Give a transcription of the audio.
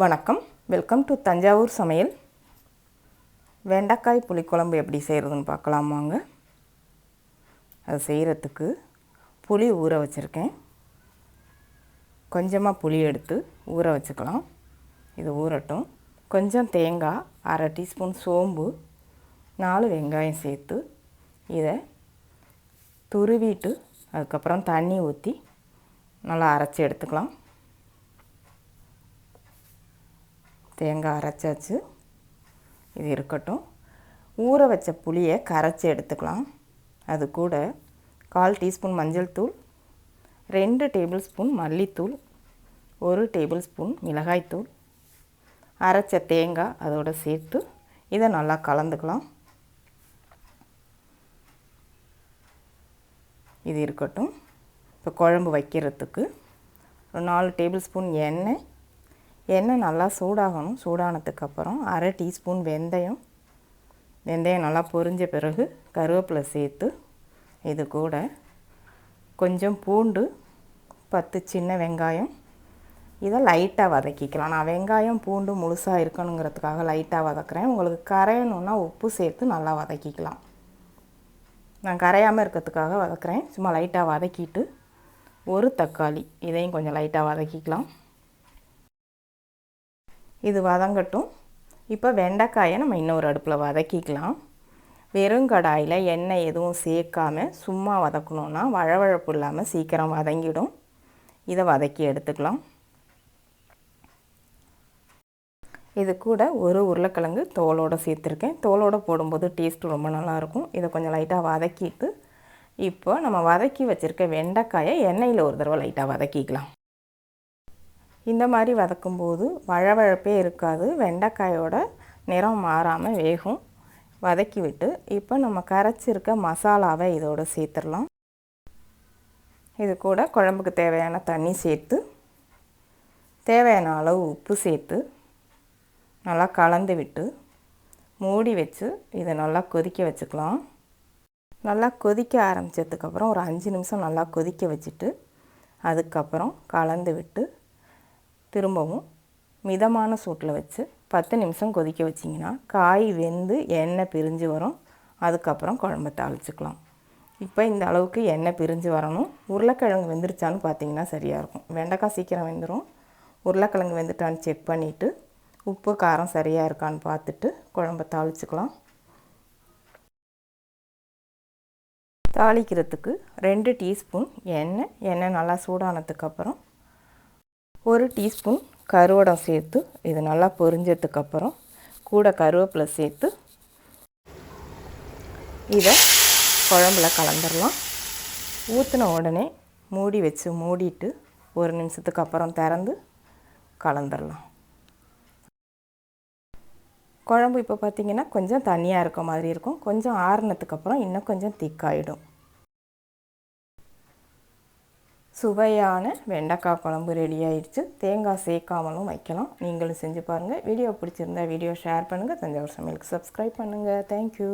வணக்கம். Welcome to Thanjavur சமையல். வெண்டைக்காய் புளிக்குழம்பு எப்படி செய்கிறதுன்னு பார்க்கலாமாங்க அது செய்கிறதுக்கு புளி ஊற வச்சுருக்கேன். கொஞ்சமாக புளி எடுத்து ஊற வச்சுக்கலாம். இது ஊறட்டும். கொஞ்சம் தேங்காய் அரை டீஸ்பூன் சோம்பு நாலு வெங்காயம் சேர்த்து இதை துருவிட்டு அதுக்கப்புறம் தண்ணி ஊற்றி நல்லா அரைச்சி எடுத்துக்கலாம். தேங்காய் அரைச்சாச்சு. இது இருக்கட்டும். ஊற வச்ச புளியை கரைச்சி எடுத்துக்கலாம். அது கூட கால் டீஸ்பூன் மஞ்சள் தூள் ரெண்டு டேபிள் ஸ்பூன் மல்லித்தூள் ஒரு டேபிள் ஸ்பூன் மிளகாய்த்தூள் அரைச்ச தேங்காய் அதோடு சேர்த்து இதை நல்லா கலந்துக்கலாம். இது இருக்கட்டும். இப்போ குழம்பு வைக்கிறதுக்கு ஒரு நாலு டேபிள் ஸ்பூன் எண்ணெய் எண்ணெய் நல்லா சூடாகணும். சூடானதுக்கப்புறம் அரை டீஸ்பூன் வெந்தயம். வெந்தயம் நல்லா பொரிஞ்ச பிறகு கருவேப்பிலை சேர்த்து இது கூட கொஞ்சம் பூண்டு பத்து சின்ன வெங்காயம். இதை லைட்டாக வதக்கிக்கலாம். நான் வெங்காயம் பூண்டு முழுசாக இருக்கணுங்கிறதுக்காக லைட்டாக வதக்குறேன். உங்களுக்கு கரையணுன்னா உப்பு சேர்த்து நல்லா வதக்கிக்கலாம். நான் கரையாமல் இருக்கிறதுக்காக வதக்குறேன். சும்மா லைட்டாக வதக்கிட்டு ஒரு தக்காளி. இதையும் கொஞ்சம் லைட்டாக வதக்கிக்கலாம். இது வதங்கட்டும். இப்போ வெண்டைக்காயை நம்ம இன்னொரு அடுப்பில் வதக்கிக்கலாம். வெறும் கடாயில் எண்ணெய் எதுவும் சேர்க்காமல் சும்மா வதக்கணுன்னா வழவழப்பு இல்லாமல் சீக்கிரம் வதங்கிடும். இதை வதக்கி எடுத்துக்கலாம். இது கூட ஒரு உருளைக்கிழங்கு தோலோடு சேர்த்துருக்கேன். தோலோடு போடும்போது டேஸ்ட் ரொம்ப நல்லாயிருக்கும். இதை கொஞ்சம் லைட்டாக வதக்கிட்டு இப்போ நம்ம வதக்கி வச்சுருக்க வெண்டைக்காயை எண்ணெயில் ஒரு தடவை லைட்டாக வதக்கிக்கலாம். இந்த மாதிரி வதக்கும்போது வழவழப்பே இருக்காது. வெண்டைக்காயோட நிறம் மாறாமல் வேகும். வதக்கி விட்டு இப்போ நம்ம கரைச்சிருக்க மசாலாவை இதோடு சேர்த்துடலாம். இது கூட குழம்புக்கு தேவையான தண்ணி சேர்த்து தேவையான அளவு உப்பு சேர்த்து நல்லா கலந்து விட்டு மூடி வச்சு இதை நல்லா கொதிக்க வச்சுக்கலாம். நல்லா கொதிக்க ஆரம்பித்ததுக்கப்புறம் ஒரு அஞ்சு நிமிஷம் நல்லா கொதிக்க வச்சுட்டு அதுக்கப்புறம் கலந்து விட்டு திரும்பவும் மிதமான சூட்டில் வச்சு பத்து நிமிஷம் கொதிக்க வச்சிங்கன்னா காய் வெந்து எண்ணெய் பிரிஞ்சு வரும். அதுக்கப்புறம் குழம்ப தாளிச்சுக்கலாம். இப்போ இந்த அளவுக்கு எண்ணெய் பிரிஞ்சு வரணும். உருளைக்கிழங்கு வெந்துருச்சான்னு பார்த்தீங்கன்னா சரியாக இருக்கும். வெண்டைக்காய் சீக்கிரம் வெந்துடும் உருளைக்கிழங்கு வெந்துட்டான்னு செக் பண்ணிவிட்டு உப்பு காரம் சரியாக இருக்கான்னு பார்த்துட்டு குழம்ப தாளிச்சுக்கலாம். தாளிக்கிறதுக்கு ரெண்டு டீஸ்பூன் எண்ணெய். எண்ணெய் நல்லா சூடானதுக்கப்புறம் ஒரு டீஸ்பூன் கருவடம் சேர்த்து இது நல்லா பொரிஞ்சதுக்கப்புறம் கூட கருவேப்பிலை சேர்த்து இதை குழம்புல கலந்துடலாம். ஊற்றின உடனே மூடி வச்சு மூடிட்டு ஒரு நிமிஷத்துக்கு அப்புறம் திறந்து கலந்துடலாம். குழம்பு இப்போ பார்த்திங்கன்னா கொஞ்சம் தனியாக இருக்க மாதிரி இருக்கும். கொஞ்சம் ஆறுனதுக்கப்புறம் இன்னும் கொஞ்சம் திக்காயிடும் சுவையான வெண்டைக்காய் குழம்பு ரெடி ஆயிடுச்சு. தேங்காய் சேர்க்காமலும் வைக்கலாம். நீங்களும் செஞ்சு பாருங்கள் வீடியோ பிடிச்சிருந்தா வீடியோ ஷேர் பண்ணுங்கள் தஞ்சாவூர் சமையலுக்கு சப்ஸ்கிரைப் பண்ணுங்கள் தேங்க்யூ